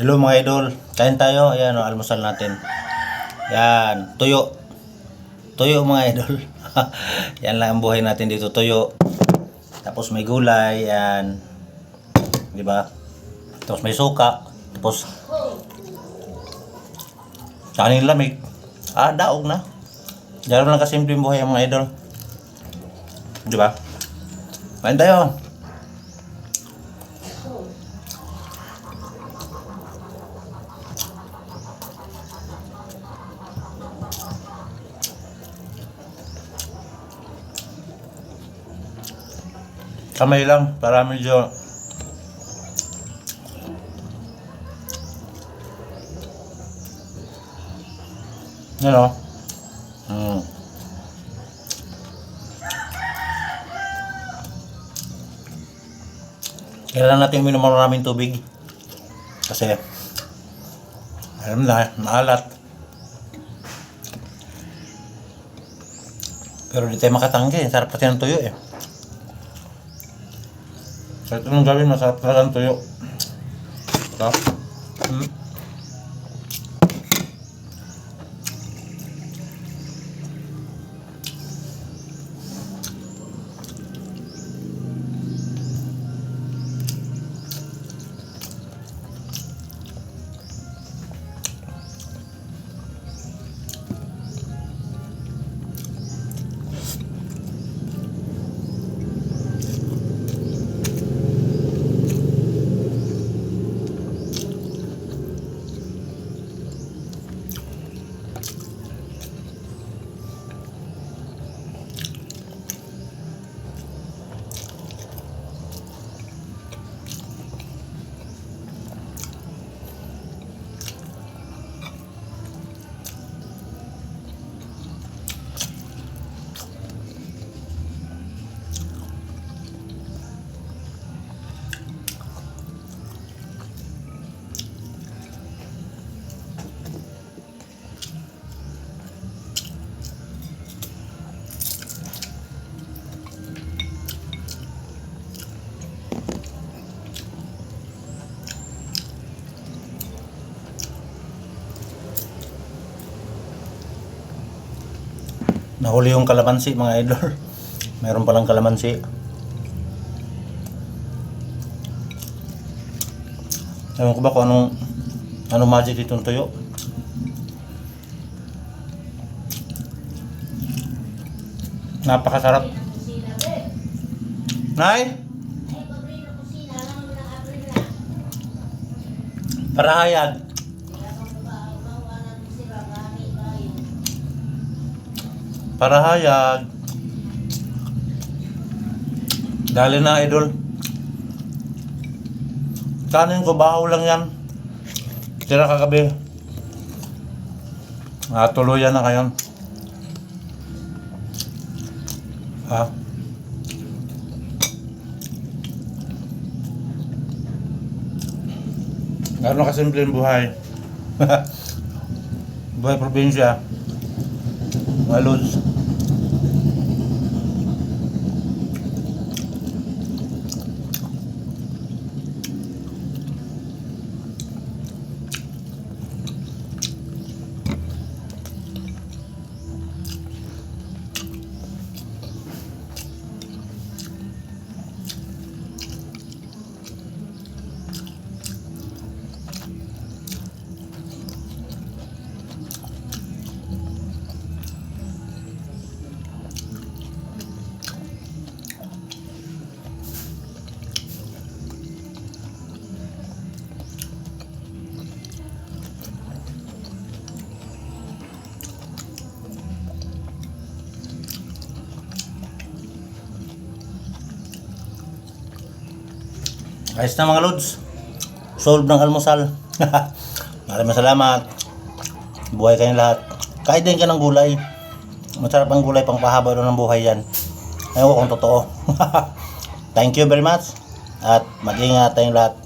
Hello mga idol, kain tayo. Ayan o, almusal natin. Yan, tuyo. Tuyo mga idol. yan lang ang buhay natin dito, tuyo. Tapos may gulay, yan. Di ba? Tapos may suka. Tapos sa kanin lamig. Ah, daog na. Diyan lang kasimple yung buhay mga idol. Di ba? Kain tayo. Kamay lang para medyo Ano? Hmm. Kailangan natin uminom ng maraming tubig. Kasi, alam na, maalat. Pero di tayo makatanggi. Sarap kasi ng tuyo eh. So ito nung gawin, masarap talaga ang tuyo. Ito. Hmm. Nahuli yung kalamansi mga idol. Meron palang kalamansi. Ewan ko ba kung anong anong magic itong tuyo. Napakasarap. Nay? Parahayag. Parahayag. Dali na idol. Kanin ko bahaw lang yan. Tira kagabi. Ah, tuluyan na kayon. Ha? Gano'n kasimple ang buhay. buhay probinsya. Mga Ayos na mga lods. Solve ng almusal. Maraming salamat. Buhay kayong lahat. Kahit din ka ng gulay. Masarap ang gulay pang pahaba ng buhay yan. Ayaw ko kung totoo. Thank you very much. At mag-ingat tayong lahat.